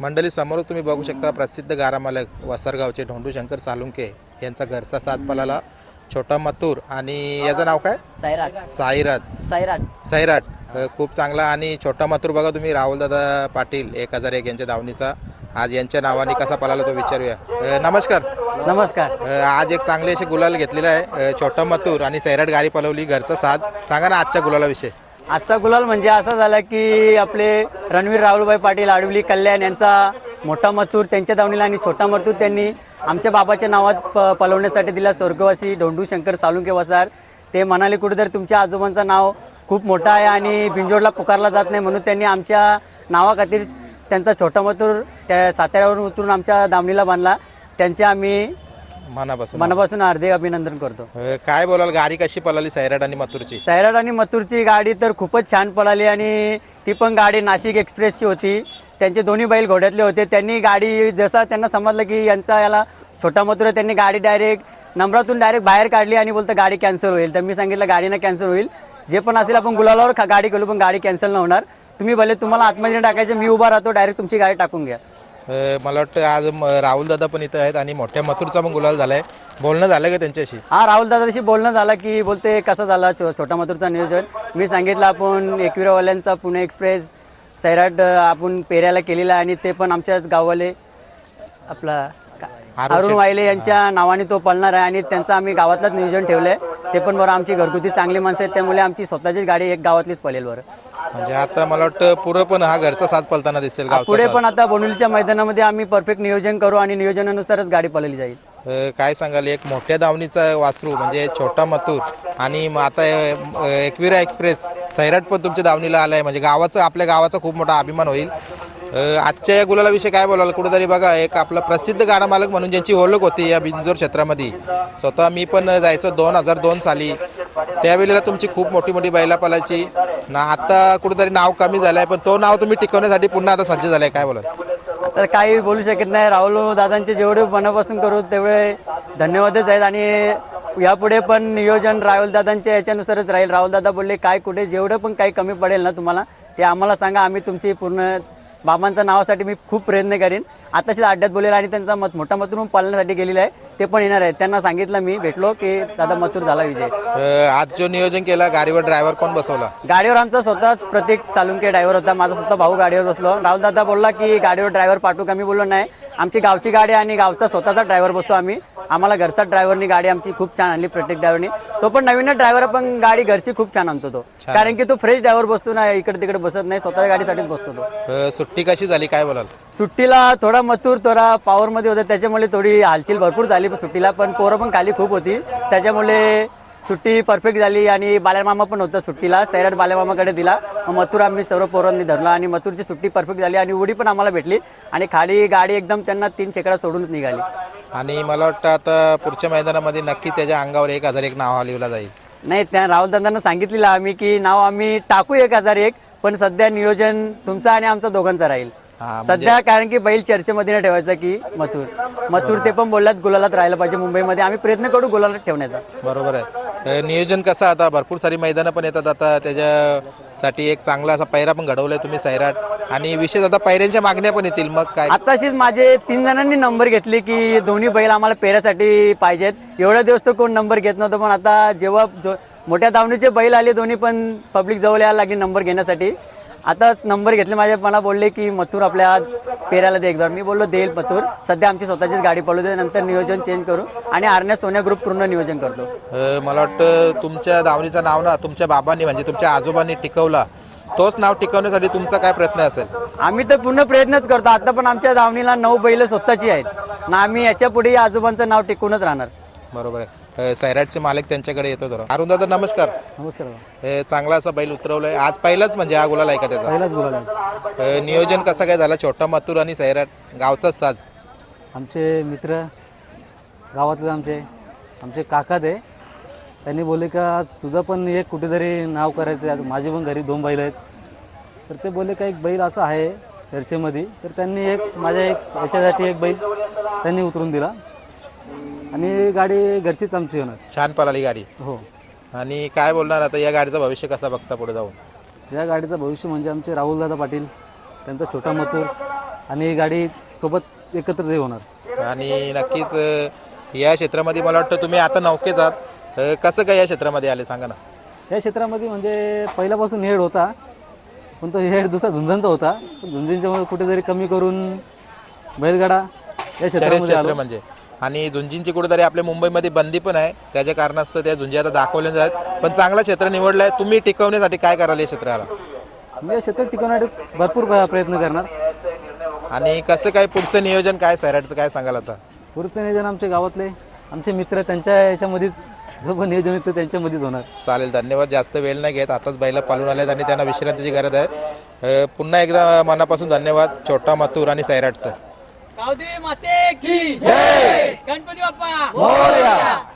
मंडळी समोर तुम्ही बघू शकता प्रसिद्ध गारा मालक वसरगावचे ढोंडू शंकर सालुंके यांचा घरचा सात पलाला छोटा मथुर आणि याचं नाव काय? सायराट साईराज सायराट सैराट अ, खूप चांगला आणि छोटा मथुर बघा तुम्ही राहुलदादा पाटील एक हजार एक यांच्या धावणीचा आज यांच्या नावाने कसा पळाला तो विचारूया. अ, नमस्कार. नमस्कार. अ, आज एक चांगले असे गुलाल घेतलेला आहे. अ, छोटा मथुर आणि सैराट गाडी पळवली घरचा साज. सांगा ना आजच्या गुलालाविषयी. आजचा गुलाल म्हणजे असा झाला की आपले रणवीर राहुलभाई पाटील आडवली कल्याण यांचा मोठा मथूर त्यांच्या दावणीला आणि छोटा मथूर त्यांनी आमच्या बाबाच्या नावात प पलवण्यासाठी दिला स्वर्गवासी ढोंडू शंकर सालुंके वसार ते म्हणाले कुठेतरी तुमच्या आजोबांचं नाव खूप मोठं आहे आणि भिंजोडला पुकारला जात नाही. म्हणून त्यांनी आमच्या नावाखातीर त्यांचा छोटा मथूर त्या साताऱ्यावरून उतरून आमच्या दामणीला बांधला. त्यांचे आम्ही मनापासून. मनापासून हार्दिक अभिनंदन करतो. अ, काय बोलाल? गाडी कशी पळाली सैराट आणि मथुरची? सैराट आणि मथुरची गाडी तर खूपच छान पळाली आणि ती पण गाडी नाशिक एक्सप्रेसची होती. त्यांचे दोन्ही बैल घोड्यातले होते. त्यांनी गाडी जसा त्यांना समजलं की यांचा याला छोटा मथुर आहे, त्यांनी गाडी डायरेक्ट नंबरातून डायरेक्ट बाहेर काढली आणि बोलतं गाडी कॅन्सल होईल. तर मी सांगितलं गाडीनं कॅन्सल होईल. जे पण असेल आपण गुलालावर खा- गाडी करू पण गाडी कॅन्सल न होणार. तुम्ही भले तुम्हाला आतमध्ये टाकायचं मी उभा राहतो डायरेक्ट तुमची गाडी टाकून घ्या. मला वाटतं आज राहुल दादा पण इथं आहेत आणि मोठ्या मथुरचा पण गुलाल झालाय. बोलणं झालं का त्यांच्याशी? हा राहुल दादाशी बोलणं झालं की बोलते कसं झालं छो छोटा मथुरचा नियोजन? मी सांगितलं आपण एकविरावाल्यांचा पुणे एक्सप्रेस सैराट आपण पेऱ्याला केलेला आणि ते पण आमच्याच गाववाले आपला अरुण वायले यांच्या नावाने तो पळणार आहे आणि त्यांचं आम्ही गावातलंच नियोजन ठेवलंय. ते पण बरं आमची घरगुती चांगली माणसं आहेत त्यामुळे आमची स्वतःचीच गाडी एक गावातलीच पळेल बरं. म्हणजे आता मला वाटतं पुरं पण हा घरचा साथ पलताना दिसेल गावचा पुढे साथ. पण आता बोनुलीच्या मैदानामध्ये आम्ही परफेक्ट नियोजन करू आणि नियोजनानुसारच गाडी पळवली जाईल. अ, काय सांगाल एक मोठ्या दावणीचा वासरू म्हणजे छोटा मथुर आणि मग आता अ, एकविरा एक्सप्रेस सैराट पण तुमच्या दावणीला आलाय म्हणजे गावाचं आपल्या गावाचा खूप मोठा अभिमान होईल. अ, आजच्या या गुलालाविषयी काय बोलाल? कुठेतरी बघा एक आपला प्रसिद्ध गाडा मालक म्हणून ज्यांची ओळख होती या बिंजोर क्षेत्रामध्ये. स्वतः मी पण जायचो दोन हजार दोन साली. त्यावेळेला तुमची खूप मोठी मोठी बैला पालायची ना आता कुठेतरी नाव कमी झालंय पण तो नाव तुम्ही टिकवण्यासाठी पुन्हा आता सज्ज झालाय काय बोलाल? तर काही बोलू शकत नाही. राहुल दादांचे जेवढे मनापासून करू तेवढे धन्यवादच आहेत. आणि यापुढे पण नियोजन राहुल दादांच्या याच्यानुसारच राहील. राहुल दादा बोलले काय कुठे जेवढं पण काही कमी पडेल ना तुम्हाला ते आम्हाला सांगा. आम्ही तुमची पूर्ण बाबांच्या नावासाठी मी खूप प्रयत्न करीन. आताशीच अड्ड्यात बोलेल आणि त्यांचा मत मोठा मथुर पालण्यासाठी गेलेला आहे. ते पण येणार आहेत. त्यांना सांगितलं मी भेटलो की दादा मथुर झाला विजय. आज जो नियोजन केला गाडीवर ड्रायव्हर कोण बसवला? गाडीवर आमचा स्वतः प्रत्येक सालुंके ड्रायव्हर होता. माझा स्वतः भाऊ गाडीवर बसलो. राहुल दादा बोलला की गाडीवर ड्रायव्हर पाठवू का? मी बोललो नाही. आमची गावची गाडी आहे आणि गावचा स्वतःचा ड्रायव्हर बसतो आम्ही. आम्हाला घरचा ड्रायव्हरनी गाडी आमची खूप छान आणली प्रत्येक ड्रायव्हरनी. तो पण नवीन ड्रायव्हर पण गाडी घरची खूप छान आणतो तो. कारण की तो फ्रेश ड्रायव्हर बसतो ना इकडे तिकडे बसत नाही स्वतःच्या गाडीसाठीच बसतो तो. सुट्टी कशी झाली? काय बोलाल? सुट्टीला थोडा मथूर थोडा पॉवरमध्ये होता. त्याच्यामुळे थोडी हालचाल भरपूर झाली पण सुट्टीला पण पोरं पण खाली खूप होती. त्याच्यामुळे सुट्टी परफेक्ट झाली आणि बाल्यामामा पण होता सुट्टीला. सैराट बाल्यामामाकडे दिला. मग मथुर आम्ही सर्व पोरांनी धरला आणि मथुरची सुट्टी परफेक्ट झाली आणि उडी पण आम्हाला भेटली. आणि खाली गाडी एकदम त्यांना तीन शेकडा सोडूनच निघाली. आणि मला वाटतं आता पुढच्या मैदानामध्ये नक्की त्याच्या अंगावर एक हजार एक नाव लिहिलं जाईल. नाही त्या राहुल दादांना सांगितलेलं आम्ही की नाव आम्ही टाकू एक हजार एक. पण सध्या नियोजन तुमचं आणि आमचं दोघांचं राहील. हा, म्हणजे- सध्या कारण की बैल चर्चेमध्ये नाही ठेवायचा की मथुर. मथुर ते पण बोललात गुलालात राहायला पाहिजे मुंबईमध्ये. आम्ही प्रयत्न करू गुलालात ठेवण्याचा. बरोबर आहे. अ, नियोजन कसं आता? भरपूर सारी मैदानं पण येतात आता. त्याच्यासाठी एक चांगला असा पैरा पण घडवलाय तुम्ही सैराट. आणि विशेष आता पैऱ्यांच्या मागण्या पण येतील. मग काय? आताशीच माझे तीन जणांनी नंबर घेतले की दोन्ही बैल आम्हाला पेऱ्यासाठी पाहिजेत. एवढ्या दिवस तर कोण नंबर घेत नव्हतं पण आता जेव्हा जो- मोठ्या दावणीचे बैल आले दोन्ही पण पब्लिक जवळ यायला लागली नंबर घेण्यासाठी. आताच नंबर घेतले माझ्या मला बोलले की मथुर आपल्या पेऱ्याला दे एकदा. मी बोललो देईल मथुर. सध्या आमची स्वतःचीच गाडी पळू दे नंतर नियोजन चेंज करू. आणि आरण्या सोन्या ग्रुप पूर्ण नियोजन करतो. मला वाटतं तुमच्या दावणीचं नाव ना तुमच्या बाबांनी म्हणजे तुमच्या आजोबांनी टिकवला. तोच नाव टिकवण्यासाठी तुमचा काय प्रयत्न असेल? आम्ही तर पूर्ण प्रयत्नच करतो. आता पण आमच्या दावणीला नऊ बैल स्वतःची आहेत. ना आम्ही याच्यापुढे आजोबांचं नाव टिकूनच राहणार. बरोबर आहे. सैराटचे मालक त्यांच्याकडे येतो जरा. अरुण दादा नमस्कार. नमस्कार हे चांगला असा बैल उतरवलाय. आज पहिलाच म्हणजे हा गुलाल आहे का त्याचा? पहिलाच अ, नियोजन कसं काय झालं? छोटा मथुर आणि सैराट गावचाच साज. आमचे मित्र गावातले आमचे आमचे काका ते त्यांनी बोलले का तुझं पण एक कुठेतरी नाव करायचं आहे. माझे पण घरी दोन बैल आहेत. तर ते बोलले का एक बैल असा आहे चर्चेमध्ये. तर त्यांनी एक माझ्या एक याच्यासाठी एक बैल त्यांनी उतरून दिला. आणि गाडी घरचीच आमची होणार. छान पळाली गाडी. हो. आणि काय बोलणार आता या गाडीचं भविष्य कसं बघता पुढे जाऊन? या गाडीचं भविष्य म्हणजे आमचे राहुलदादा पाटील त्यांचा छोटा मथुर आणि ही गाडी सोबत एकत्र हे होणार. आणि नक्कीच अ, या क्षेत्रामध्ये मला वाटतं तुम्ही आता नौकेच आहात अ, कसं काय या क्षेत्रामध्ये आले सांगा ना. या क्षेत्रामध्ये म्हणजे पहिल्यापासून हेड होता पण तो हेड दुसरा झुंजांचा होता. पण झुंजींच्यामध्ये कुठेतरी कमी करून बैलगाडा या शर्यत क्षेत्रामध्ये क्षेत्र आलो. म्हणजे. आणि झुंजींची कुठेतरी आपल्या मुंबईमध्ये बंदी पण आहे. त्याच्या कारणास्तव त्या झुंजी आता दाखवल्या जातात पण चांगलं क्षेत्र निवडलं आहे तुम्ही टिकवण्यासाठी काय कराल या क्षेत्राला? मी या क्षेत्रात टिकवण्यासाठी भरपूर प- प्रयत्न करणार. आणि कसं काय पुढचं नियोजन काय सैराटचं काय सांगाल आता? पुढचं नियोजन आमच्या गावातले आमचे मित्र त्यांच्या याच्यामध्येच जो पण नियोजन येतं त्यांच्यामध्येच होणार. चालेल धन्यवाद. जास्त वेळ नाही घेत. आताच बैला पालून आल्यात आणि त्यांना विश्रांतीची गरज आहे. अ, पुन्हा एकदा मनापासून धन्यवाद. छोटा मथुर आणि सैराटचं. माते की जय! गणपती बाप्पा!